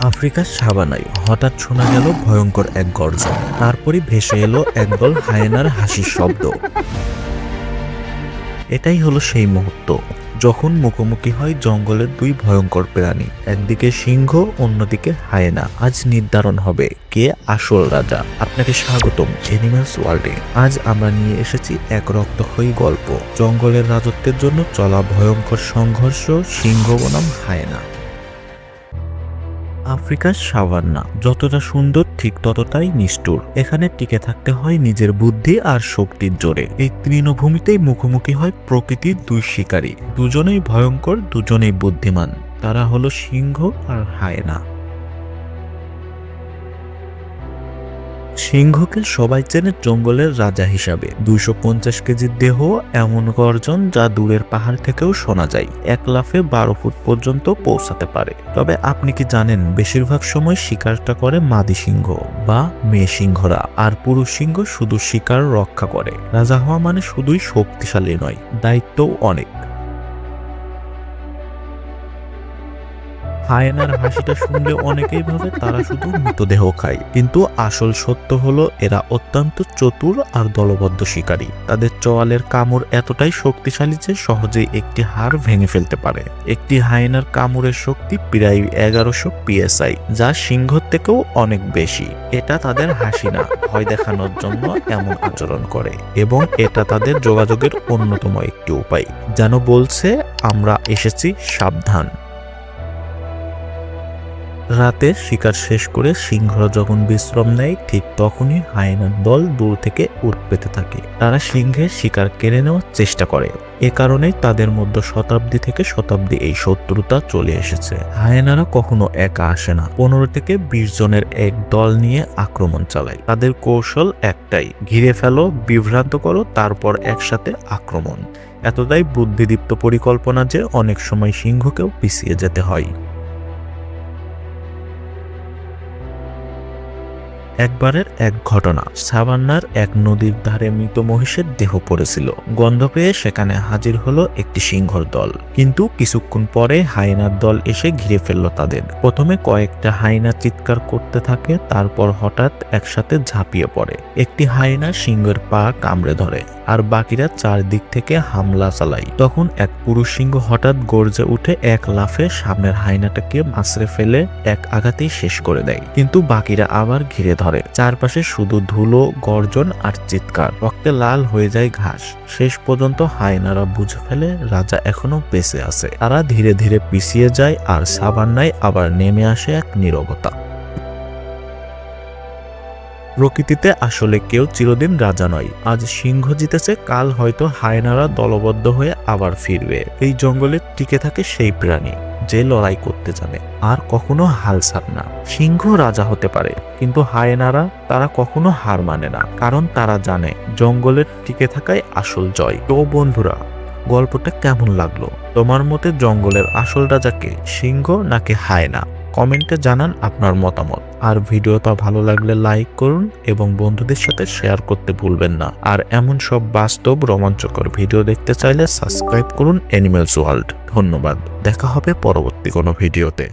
আফ্রিকার সাবানায় হঠাৎ শোনা গেল ভয়ঙ্কর এক গর্জন। তারপরই ভেসে এলো একদল হায়েনার হাসির শব্দ। এটাই হলো সেই মুহূর্ত, যখন মুখোমুখি হয় জঙ্গলের দুই ভয়ঙ্কর প্রাণী, একদিকে সিংহ, অন্যদিকে হায়েনা। আজ নির্ধারণ হবে কে আসল রাজা। আপনাকে স্বাগতম এনিম্যালস ওয়ার্ল্ডে আজ আমরা নিয়ে এসেছি এক রক্তক্ষয়ী গল্প, জঙ্গলের রাজত্বের জন্য চলা ভয়ঙ্কর সংঘর্ষ সিংহ বনাম হায়েনা। আফ্রিকার সাভান্না। যতটা সুন্দর, ঠিক ততটাই নিষ্ঠুর। এখানে টিকে থাকতে হয় নিজের বুদ্ধি আর শক্তির জোরে। এই তৃণভূমিতেই মুখোমুখি হয় প্রকৃতির দুই শিকারী। দুজনেই ভয়ঙ্কর, দুজনেই বুদ্ধিমান। তারা হলো সিংহ আর হায়না। সিংহকে সবাই চেনে জঙ্গলের রাজা হিসাবে। দুইশো পঞ্চাশ কেজির দেহ, এমন গর্জন যা দূরের পাহাড় থেকেও শোনা যায়। এক লাফে বারো ফুট পর্যন্ত পৌঁছাতে পারে। তবে আপনি কি জানেন, বেশিরভাগ সময় শিকারটা করে মাদি সিংহ বা মেয়ে সিংহরা। আর পুরুষ সিংহ শুধু শিকার রক্ষা করে। রাজা হওয়া মানে শুধুই শক্তিশালী নয়, দায়িত্বও অনেক। হায়েনার হাসিটা শুনলে অনেকেই ভাবে তারা শুধু মৃতদেহ খায়। কিন্তু আসল সত্য হলো, এরা অত্যন্ত চতুর আর দলবদ্ধ শিকারী। তাদের চোয়ালের কামড় এতটাই শক্তিশালী যে সহজেই একটি হাড় ভেঙে ফেলতে পারে। একটি হায়েনার কামড়ের শক্তি প্রায় এগারোশো পিএসআই, যা সিংহ থেকেও অনেক বেশি। এটা তাদের হাসি না, ভয় দেখানোর জন্য এমন আচরণ করে। এবং এটা তাদের যোগাযোগের অন্যতম একটি উপায়। যেন বলছে, আমরা এসেছি সাবধান। রাতে শিকার শেষ করে সিংহরা যখন বিশ্রাম নেয়, ঠিক তখনই হায়নার দল দূর থেকে উঠ পেতে থাকে। তারা সিংহের শিকার কেড়ে নেওয়ার চেষ্টা করে। এ কারণেই তাদের মধ্যে শতাব্দী থেকে শতাব্দী এই শত্রুতা চলে এসেছে। হায়নারা কখনো একা আসে না। পনেরো থেকে বিশ জনের এক দল নিয়ে আক্রমণ চালায়। তাদের কৌশল একটাই, ঘিরে ফেলো, বিভ্রান্ত করো, তারপর একসাথে আক্রমণ। এতটাই বুদ্ধিদীপ্ত পরিকল্পনা যে অনেক সময় সিংহকেও পিছিয়ে যেতে হয়। একবারের এক ঘটনা। সাবান্নার এক নদীর ধারে মৃত মহিষের দেহ পড়েছিল। গন্ধ পেয়ে সেখানে হাজির হলো একটি সিংহর দল। কিন্তু কিছুক্ষণ পরে হাইনার দল এসে ঘিরে ফেলল তাদের। প্রথমে কয়েকটা হাইনা চিৎকার করতে থাকে, তারপর হঠাৎ একসাথে ঝাঁপিয়ে পড়ে। একটি হাইনা সিংহের পা কামড়ে ধরে, আর বাকিরা চারদিক থেকে হামলা চালায়। তখন এক পুরুষ সিংহ হঠাৎ গর্জে উঠে এক লাফে সামনের হাইনাটাকে মাসরে ফেলে, এক আঘাতেই শেষ করে দেয়। কিন্তু বাকিরা আবার ঘিরে ধরে। চারপাশে শুধু ধুলো, গর্জন আর চিৎকার। রক্তে লাল হয়ে যায় ঘাস। শেষ পর্যন্ত হায়নারা বুঝে ফেলে রাজা এখনও বেঁচে আছে। তারা ধীরে ধীরে পিছিয়ে যায় আর সাবান্নায় আবার নেমে আসে এক নীরবতা। প্রকৃতিতে আসলে কেউ চিরদিন রাজা নয়। আজ সিংহ জিতেছে, কাল হয়তো হায়নারা দলবদ্ধ হয়ে আবার ফিরবে। এই জঙ্গলে টিকে থাকে সেই প্রাণী। যে লড়াই করতে জানে, আর কখনো হাল ছাড় না। সিংহ রাজা হতে পারে, কিন্তু হায়েনারা তারা কখনো হার মানে না, কারণ তারা জানে জঙ্গলের টিকে থাকাই আসল জয়। তো বন্ধুরা, গল্পটা কেমন লাগল? তোমার মতে জঙ্গলের আসল রাজাকে সিংহ নাকি হায়না? কমেন্টে জানান আপনার মতামত। আর ভিডিওটা ভালো লাগলে লাইক করুন এবং বন্ধুদের সাথে শেয়ার করতে ভুলবেন না। আর এমন সব বাস্তব রোমাঞ্চকর ভিডিও দেখতে চাইলে সাবস্ক্রাইব করুন অ্যানিমেলস ওয়ার্ল্ড ধন্যবাদ। দেখা হবে পরবর্তী কোনো ভিডিওতে।